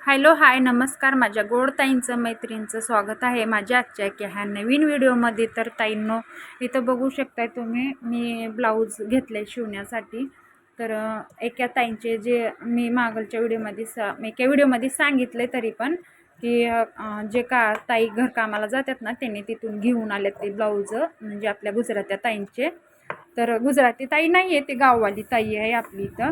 Hello hi नमस्कार. माझ्या गोड ताईंचं मैत्रीणचं स्वागत आहे. माझ्या आजच्या की ह्या नवीन व्हिडिओमध्ये तर ताईंनो इथं बघू शकताय तुम्ही मी ब्लाऊज घेतले शिवण्यासाठी. तर एका ताईंचे जे मी मागलच्या व्हिडिओमध्ये सा एका व्हिडिओमध्ये सांगितले तरी पण की जे का ताई घरकामाला जातात ना त्यांनी तिथून घेऊन आले ते ब्लाऊज म्हणजे आपल्या गुजरात्या ताईंचे. तर गुजराती ताई नाही आहे ते गाववाली ताई आहे आपली इथं.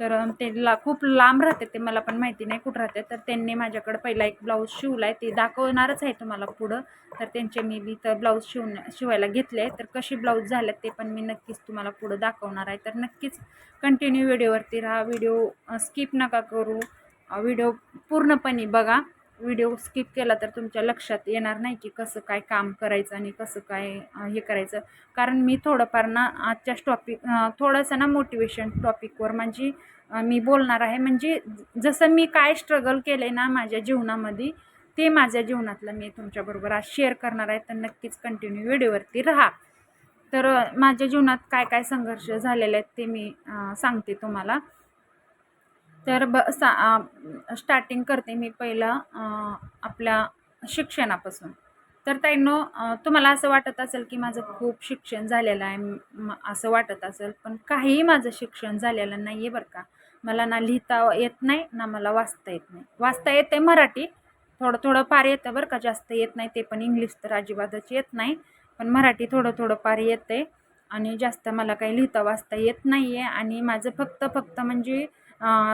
तर ते ला खूप लांब राहते ते मला पण माहिती नाही कुठं राहते. तर त्यांनी माझ्याकडे पहिला एक ब्लाऊज शिवला आहे ते दाखवणारच आहे तुम्हाला पुढं. तर त्यांचे मी बी तर ब्लाऊज शिवून शिवायला घेतले. आहे तर कसे ब्लाऊज झाले ते पण मी नक्कीच तुम्हाला पुढं दाखवणार आहे. तर नक्कीच कंटिन्यू व्हिडिओवरती राहा. व्हिडिओ स्किप नका करू. व्हिडिओ पूर्णपणे बघा. व्हिडिओ स्किप केला तर तुमच्या लक्षात येणार नाही की कसं काय काम करायचं आणि कसं काय हे करायचं. कारण मी थोडंफार ना आजच्याच टॉपिक थोडंसं ना मोटिवेशन टॉपिकवर म्हणजे मी बोलणार आहे. म्हणजे जसं मी काय स्ट्रगल केलं आहे ना माझ्या जीवनामध्ये ते माझ्या जीवनातलं मी तुमच्याबरोबर आज शेअर करणार आहे. तर नक्कीच कंटिन्यू व्हिडिओवरती राहा. तर माझ्या जीवनात काय काय संघर्ष झालेले आहेत ते मी सांगते तुम्हाला. तर ब सा स्टार्टिंग करते मी पहिलं आपल्या शिक्षणापासून. तर ताईनो तुम्हाला असं वाटत असेल की माझं खूप शिक्षण झालेलं आहे असं वाटत असेल पण काहीही माझं शिक्षण झालेलं नाही आहे बरं का. मला ना लिहिता येत नाही ना मला वाचता येत नाही. वाचता येते मराठी थोडं थोडं फार येतं बरं का जास्त येत नाही ते पण इंग्लिश तर अजिबातच येत नाही पण मराठी थोडं थोडं फार येते. आणि जास्त मला काही लिहिता वाचता येत नाही आहे आणि माझं फक्त फक्त म्हणजे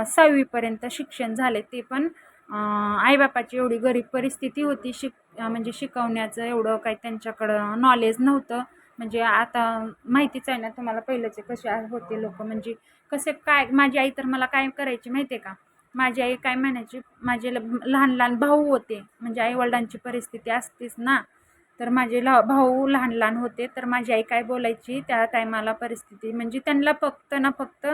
सहावीपर्यंत शिक्षण झाले ते पण आईबापाची एवढी गरीब परिस्थिती होती शिक म्हणजे शिकवण्याचं एवढं काही त्यांच्याकडं नॉलेज नव्हतं. म्हणजे आता माहितीच आहे ना तुम्हाला पहिलेचे कसे होते लोक म्हणजे कसे काय माझी आई तर मला काय करायची माहिती आहे का? माझी आई काय म्हणायची माझे ल- लहान लहान भाऊ होते म्हणजे आईवडिलांची परिस्थिती असतेच ना. तर माझे ल भाऊ लहान लहान होते तर माझी आई काय बोलायची त्या टायमाला परिस्थिती म्हणजे त्यांना फक्त ना फक्त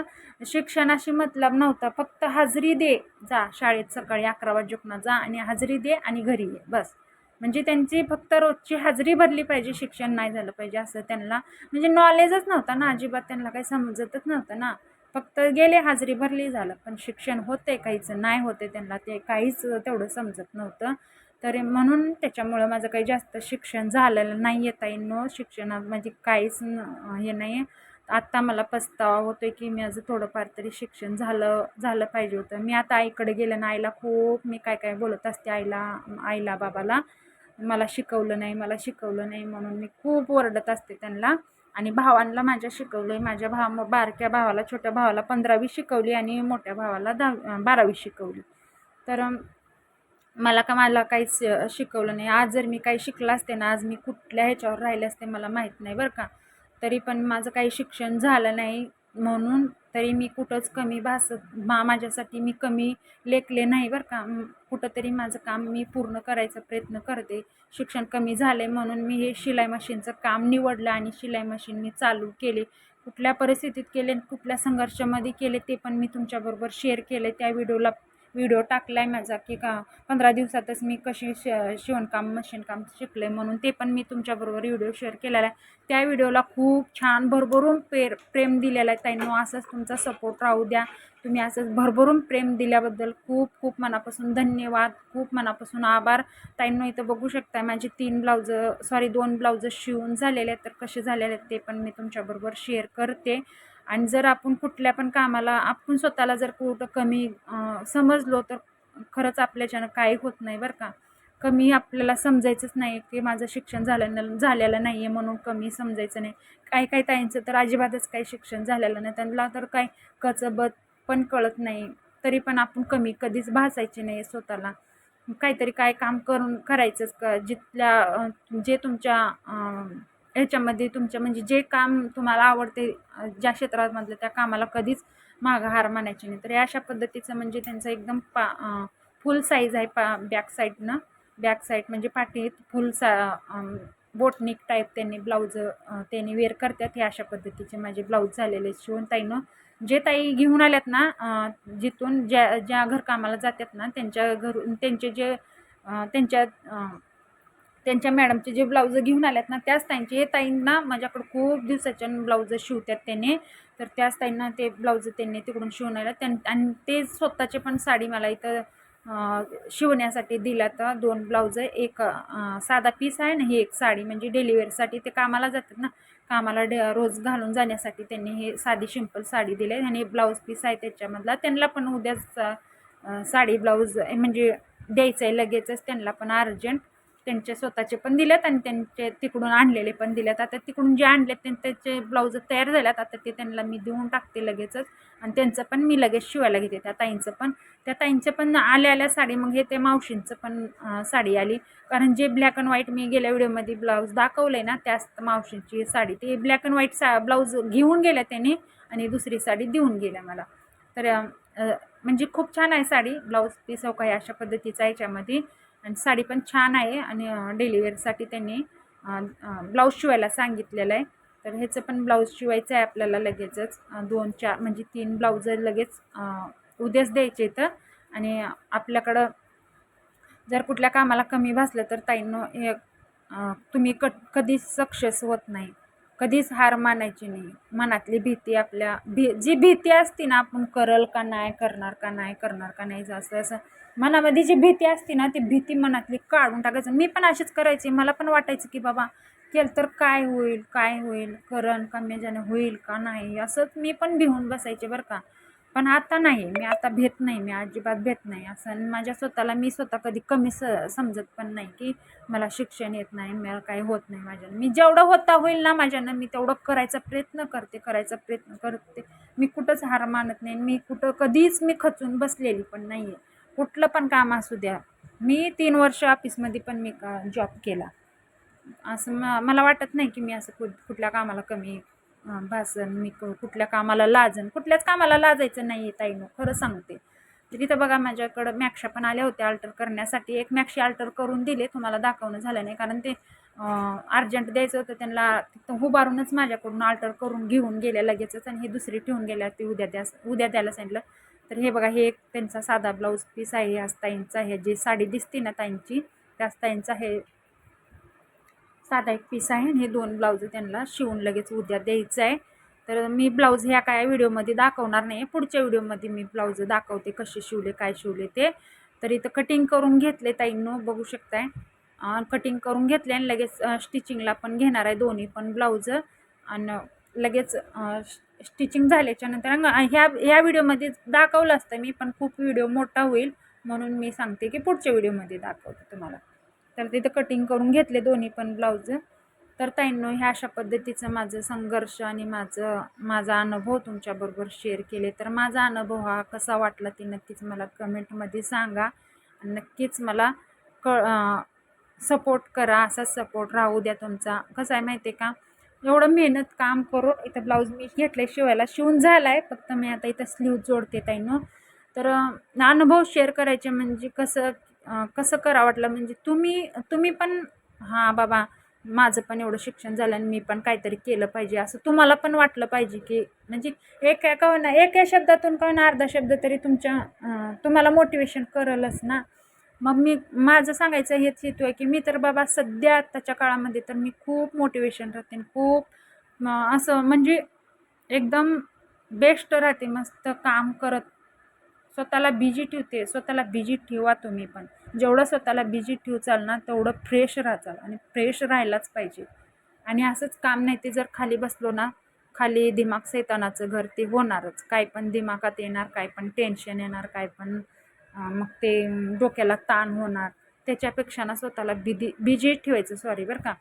शिक्षणाशी मतलब नव्हता फक्त हाजरी दे जा शाळेत सकाळी अकरा वाजेपर्यंत जा आणि हाजरी दे आणि घरी ये बस. म्हणजे त्यांची फक्त रोजची हाजरी भरली पाहिजे शिक्षण नाही झालं पाहिजे असं त्यांना म्हणजे नॉलेजच नव्हतं ना अजिबात त्यांना काही समजतच नव्हतं ना. फक्त गेले हाजरी भरली झालं. पण शिक्षण होते काहीच नाही होते त्यांना ते काहीच तेवढं समजत नव्हतं. तरी म्हणून त्याच्यामुळं माझं काही जास्त शिक्षण झालेलं नाही आहे ताईंनो. शिक्षणात म्हणजे काहीच न- हे नाही आहे आत्ता मला पस्तावा होतो आहे की मी माझं थोडंफार तरी शिक्षण झालं झालं पाहिजे होतं. मी आता आईकडे गेले ना आईला खूप मी काय काय बोलत असते आईला आईला बाबाला. मला शिकवलं नाही मला शिकवलं नाही म्हणून मी खूप ओरडत असते त्यांना. आणि भावांना माझ्या शिकवलं आहे माझ्या भावा बारक्या भावाला छोट्या भावाला पंधरावी शिकवली आणि मोठ्या भावाला दहा बारावी शिकवली. तर मला का मला काहीच शिकवलं नाही. आज जर मी काही शिकलं असते ना आज मी कुठल्या ह्याच्यावर राहिले असते मला माहीत नाही बरं का. तरी पण माझं काही शिक्षण झालं नाही म्हणून तरी मी कुठंच कमी भासत मा माझ्यासाठी मी कमी लेखले नाही बरं का. कुठंतरी माझं काम मी पूर्ण करायचा प्रयत्न करते. शिक्षण कमी झाले म्हणून मी हे शिलाई मशीनचं काम निवडलं आणि शिलाई मशीन मी चालू केले. कुठल्या परिस्थितीत केले कुठल्या संघर्षामध्ये केले ते पण मी तुमच्याबरोबर शेअर केले त्या व्हिडिओला. व्हिडिओ टाकला आहे माझा की का पंधरा दिवसातच मी कशी श शिवणकाम मशीनकाम शिकले म्हणून ते पण मी तुमच्याबरोबर व्हिडिओ शेअर केलेला आहे. त्या व्हिडिओला खूप छान भरभरून पेर प्रेम दिलेला आहे ताईंनो असंच तुमचा सपोर्ट राहू द्या. तुम्ही असंच भरभरून प्रेम दिल्याबद्दल खूप खूप मनापासून धन्यवाद. खूप मनापासून आभार. ताईंनो इथं बघू शकता माझे तीन ब्लाउजं सॉरी दोन ब्लाउजं शिवून झालेले आहेत. तर कसे झालेले आहेत ते पण मी तुमच्याबरोबर शेअर करते. आणि जर आपण कुठल्या पण कामाला आपण स्वतःला जर कुठं कमी समजलो तर खरंच आपल्याच्यानं काही होत नाही बरं का. कमी आपल्याला समजायचंच नाही की माझं शिक्षण झालं झालेलं नाही आहे म्हणून कमी समजायचं नाही. काही काही ताईंचं तर अजिबातच काही शिक्षण झालेलं नाही. त्यांना तर काही कचबत पण कळत नाही. तरी पण आपण कमी कधीच भासायचे नाही स्वतःला. काहीतरी काय काम करून करायचंच का? जिथल्या जे तुमच्या ह्याच्यामध्ये तुमच्या म्हणजे जे काम तुम्हाला आवडते ज्या क्षेत्रामधलं त्या कामाला कधीच मागं हार मानायची नाही. तर या अशा पद्धतीचं म्हणजे त्यांचं एकदम पा फुल साईज आहे पा बॅक साईडनं बॅक साईड म्हणजे पाठीत फुल सा बोटनिक टाईप त्यांनी ब्लाऊज त्यांनी वेअर करतात हे अशा पद्धतीचे माझे ब्लाऊज झालेले आहेत शिवून ताईनं. जे ताई घेऊन आल्यात ना जिथून ज्या ज्या घरकामाला जातात ना त्यांच्या घरून त्यांचे जे त्यांच्या त्यांच्या मॅडमचे जे ब्लाऊज घेऊन आल्यात ना त्याच ताईंचे. हे ताईंना माझ्याकडं खूप दिवसाच्या ब्लाऊज शिवतात त्याने. तर त्याच ताईंना ते ब्लाऊज त्यांनी तिकडून शिवून आल्या त्यां आणि ते स्वतःचे पण साडी मला इथं शिवण्यासाठी दिल्यात. तर दोन ब्लाऊज एक साधा पीस आहे ना ही एक साडी. म्हणजे डेलिव्हरीसाठी ते कामाला जातात ना. कामाला डे रोज घालून जाण्यासाठी त्यांनी हे साधी सिंपल साडी दिली आहे. आणि ब्लाऊज पीस आहे त्याच्यामधला. त्यांना पण उद्याच साडी ब्लाऊज म्हणजे द्यायचं आहे लगेचच. त्यांना पण अर्जंट. त्यांचे स्वतःचे पण दिलेत आणि त्यांचे तिकडून आणलेले पण दिलेत. आता तिकडून जे आणलेत त्यां त्याचे ब्लाऊज तयार झाल्यात. आता ते त्यांना मी देऊन टाकते लगेचच. आणि त्यांचं पण मी लगेच शिवायला घेते. त्या ताईंचं पण त्या ताईंचं पण आल्या आल्या साडी. मग हे ते मावशींचं पण साडी आली. कारण जे ब्लॅक अँड व्हाईट मी गेल्या व्हिडिओमध्ये ब्लाऊज दाखवलं आहे ना त्याच मावशींची साडी. ती ब्लॅक अँड व्हाईट सा ब्लाऊज घेऊन गेल्या त्याने आणि दुसरी साडी देऊन गेल्या मला. तर म्हणजे खूप छान आहे साडी. ब्लाऊज पीस हो काही अशा पद्धतीचा याच्यामध्ये. आणि साडी पण छान आहे आणि डेलिव्हरीसाठी त्यांनी ब्लाऊज शिवायला सांगितलेलं आहे. तर ह्याचं पण ब्लाऊज शिवायचं आहे आपल्याला लगेचच. दोन चार म्हणजे तीन ब्लाऊज लगेच उद्याच द्यायचे तर आणि आपल्याकडं जर कुठल्या कामाला कमी भासलं तर ताईंनो हे तुम्ही क कधीच सक्सेस होत नाही. कधीच हार मानायची नाही. मनातली भीती आपल्या भी जी भीती असते ना आपण करल का नाही करणार का नाही करणार का नाही असं असं मनामध्ये जी भीती असते ना ती भीती मनातली काढून टाकायचं. मी पण अशीच करायची. मला पण वाटायचं की बाबा केलं तर काय होईल काय होईल करण का मेजाने होईल का नाही? असंच मी पण भिवून बसायचे बरं का. पण आता नाही. मी आता भेत नाही. मी अजिबात भेत नाही. असं आणि माझ्या स्वतःला मी स्वतः कधी कमी स समजत पण नाही की मला शिक्षण येत नाही मला काही होत नाही माझ्यानं. मी जेवढं होता होईल ना माझ्यानं मी तेवढं करायचा प्रयत्न करते करायचा प्रयत्न करते. मी कुठंच हार मानत नाही. मी कुठं कधीच मी खचून बसलेली पण नाही आहे कुठलं पण काम असू द्या. मी तीन वर्ष ऑफिसमध्ये पण मी का जॉब केला. असं म मला वाटत नाही की मी असं कुठ कुठल्या कामाला कमी भासन मी कुठल्या कामाला लाजन. कुठल्याच कामाला लाजायचं नाही आहे ताईनं खरं सांगते. तर इथं बघा माझ्याकडं मॅक्षा पण आल्या होत्या अल्टर करण्यासाठी. एक मॅक्शी अल्टर करून दिले तुम्हाला दाखवणं झालं नाही. कारण ते अर्जंट द्यायचं होतं त्यांना तिथं उभारूनच माझ्याकडून अल्टर करून घेऊन गेल्या लगेचच आणि हे दुसरी ठेवून गेल्या ती उद्या द्या उद्या द्यायला सांगितलं. तर हे बघा हे एक त्यांचा साधा ब्लाऊज पीस आहे ह्याच ताईंचा हे जी साडी दिसते ना ताईंची त्याच ताईंचा हे साधा एक पीस आहे आणि हे दोन ब्लाऊज त्यांना शिवून लगेच उद्या द्यायचं आहे. तर मी ब्लाऊज ह्या काय व्हिडिओमध्ये दाखवणार नाही पुढच्या व्हिडिओमध्ये मी ब्लाऊज दाखवते कसे शिवले काय शिवले ते. तर इथं कटिंग करून घेतले ताईंनो बघू शकताय. कटिंग करून घेतले आणि लगेच स्टिचिंगला पण घेणार आहे दोन्ही पण ब्लाऊज. आणि लगेच स्टिचिंग झाल्याच्यानंतर अंग- ह्या ह्या व्हिडिओमध्ये दाखवलं असतं मी पण खूप व्हिडिओ मोठा होईल म्हणून मी सांगते की पुढच्या व्हिडिओमध्ये दाखवते तुम्हाला. तर तिथं कटिंग करून घेतले दोन्ही पण ब्लाऊज तर ताईंनो ह्या अशा पद्धतीचं माझं संघर्ष आणि माझं माझा अनुभव तुमच्याबरोबर शेअर केले. तर माझा अनुभव हा कसा वाटला ते नक्कीच मला कमेंटमध्ये सांगा. आणि नक्कीच मला क सपोर्ट करा. असाच सपोर्ट राहू द्या तुमचा. कसं आहे माहिती आहे का? एवढं मेहनत काम करून इथं ब्लाऊज मी घेतले शिवायला. शिवून झाला आहे फक्त मी आता इथं स्लीव जोडते ताईनं. तर अनुभव शेअर करायचे म्हणजे कसं कसं करा वाटलं? म्हणजे तुम्ही तुम्ही पण हां बाबा माझं पण एवढं शिक्षण झालं आणि मी पण काहीतरी केलं पाहिजे. असं तुम्हाला पण वाटलं पाहिजे की म्हणजे एक का ना एका शब्दातून का ना अर्धा शब्द तरी तुमच्या तुम्हाला मोटिवेशन करलच ना? मग मी माझं सांगायचं हेच हेतू आहे की मी तर बाबा सध्या आत्ताच्या काळामध्ये तर मी खूप मोटिवेशन राहते खूप असं म्हणजे एकदम बेस्ट राहते मस्त काम करत. स्वतःला बिजी ठेवते स्वतःला बिजी ठेवा तुम्ही पण. जेवढं स्वतःला बिजी ठेवचाल ना तेवढं फ्रेश राहचाल आणि फ्रेश राहायलाच पाहिजे. आणि असंच काम नाही ते जर खाली बसलो ना खाली दिमाग सैतानाचं घर ते होणारच. काय पण दिमागात येणार काय पण टेन्शन येणार काय पण मग ते डोक्याला ताण होणार. त्याच्यापेक्षा ना स्वतःला बिदी बिजी ठेवायचं सॉरी बरं का.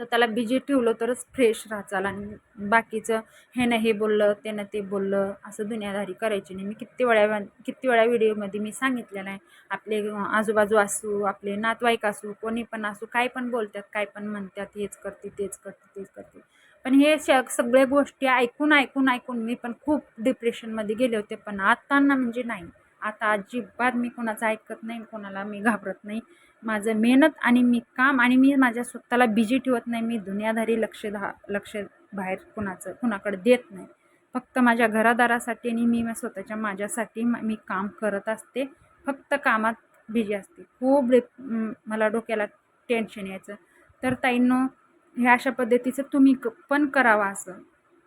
स्वतःला बिजी ठेवलं तरच फ्रेश राहचाल आणि बाकीचं हे ना हे बोललं ते ना ते बोललं असं दुनियादारी करायची नाही. मी किती वेळा किती वेळा व्हिडिओमध्ये मी सांगितलेलं आहे आपले आजूबाजू असू आपले नातवाईक असू कोणी पण असू काय पण बोलतात काय पण म्हणतात हेच करते तेच करते तेच करते. पण हे श सगळ्या गोष्टी ऐकून ऐकून ऐकून मी पण खूप डिप्रेशनमध्ये गेले होते पण आत्ताना म्हणजे नाही. आता अजिबात मी कोणाचं ऐकत नाही कोणाला मी घाबरत नाही. माझं मेहनत आणि मी काम आणि मी माझ्या स्वतःला बिजी ठेवत नाही. मी दुनियादारी लक्ष धा लक्ष बाहेर कुणाचं कुणाकडे देत नाही. फक्त माझ्या घरादारासाठी आणि मी स्वतःच्या माझ्यासाठी मी काम करत असते. फक्त कामात बिजी असते. खूप मला डोक्याला टेन्शन यायचं. तर ताईंनो ह्या अशा पद्धतीचं तुम्ही क पण करावं असं.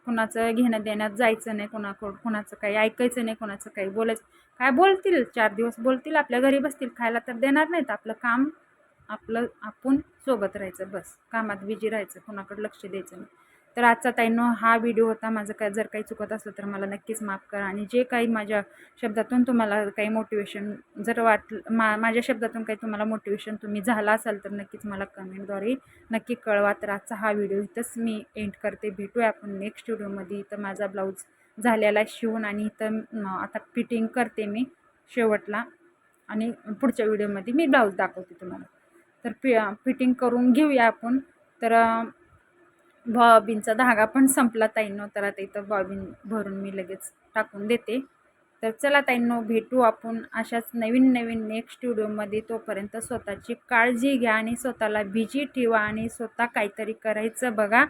कुणाचं घेणं देण्यात जायचं नाही कुणाकडं कुणाचं काही ऐकायचं नाही कुणाचं काही बोलायचं काय बोलतील? चार दिवस बोलतील आपल्या घरी बसतील. खायला तर देणार नाहीत. आपलं काम आपलं आपण सोबत राहायचं बस. कामात बिजी राहायचं. कुणाकडं लक्ष द्यायचं नाही. तर आजचा ताईंनो हा व्हिडिओ होता. माझं काय जर काही चुकत असलं तर मला नक्कीच माफ करा. आणि जे काही माझ्या शब्दातून तुम्हाला काही मोटिवेशन जर वाटलं मा माझ्या शब्दातून काही तुम्हाला मोटिवेशन तुम्ही झाला असाल तर नक्कीच मला कमेंटद्वारे नक्की कळवा. तर आजचा हा व्हिडिओ इथंच मी एंड करते. भेटूया आपण नेक्स्ट व्हिडिओमध्ये इथं माझा ब्लाऊज झालेला शिवून आणि इथं आता फिटिंग करते मी शेवटला. आणि पुढच्या व्हिडिओमध्ये मी ब्लाऊज दाखवते तुम्हाला. तर फि फिटिंग करून घेऊया आपण. तर बॉबिनचा धागा पण संपला ताईंनो तर आता इथं बॉबिन भरून मी लगेच टाकून देते. तर चला ताईंनो भेटू आपण अशाच नवीन नवीन नेक्स्ट व्हिडिओमध्ये तोपर्यंत स्वतःची काळजी घ्या आणि स्वतःला बिझी ठेवा आणि स्वतः काहीतरी करायचं बघा.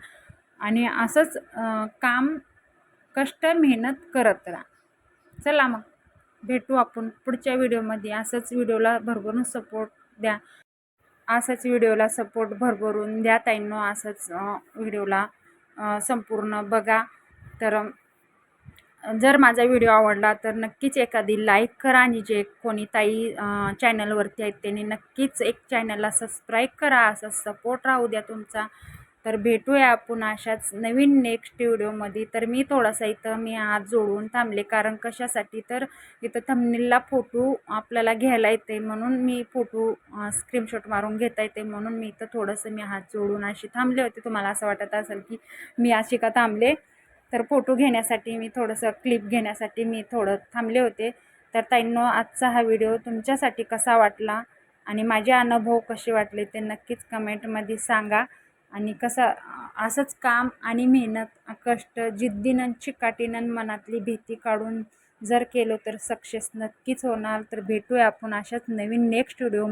आणि असंच काम कष्ट मेहनत करत राहा. चला मग भेटू आपण पुढच्या व्हिडिओमध्ये असंच व्हिडिओला भरभरून सपोर्ट द्या. असंच व्हिडिओला सपोर्ट भरभरून द्या ताईंनो असंच व्हिडिओला संपूर्ण बघा. तर जर माझा व्हिडिओ आवडला तर नक्कीच एखादी लाईक करा आणि जे कोणी ताई चॅनलवरती आहेत त्यांनी नक्कीच एक चॅनलला सबस्क्राईब करा. असा सपोर्ट राहू द्या तुमचा. तर भेटूया आपण अशाच नवीन नेक्स्ट व्हिडिओमध्ये तर मी थोडासा इथं मी हात जोडून थांबले. कारण कशासाठी? तर इथं थंबनेलला फोटो आपल्याला घ्यायला येते म्हणून मी फोटो स्क्रीनशॉट मारून घेता येते म्हणून मी इथं थोडंसं मी हात जोडून अशी थांबले होते. तुम्हाला असं वाटत असेल की मी अशी का थांबले? तर फोटो घेण्यासाठी मी थोडंसं क्लिप घेण्यासाठी मी थोडं थांबले होते. तर ताईंनो आजचा हा व्हिडिओ तुमच्यासाठी कसा वाटला? आणि माझे अनुभव कसे वाटले ते नक्कीच कमेंटमध्ये सांगा. आणि कसं असंच काम आणि मेहनत कष्ट जिद्दीनं चिकाटीनं मनातली भीती काढून जर केलं तर सक्सेस नक्कीच होणार. तर भेटूया आपण अशाच नवीन नेक्स्ट व्हिडिओ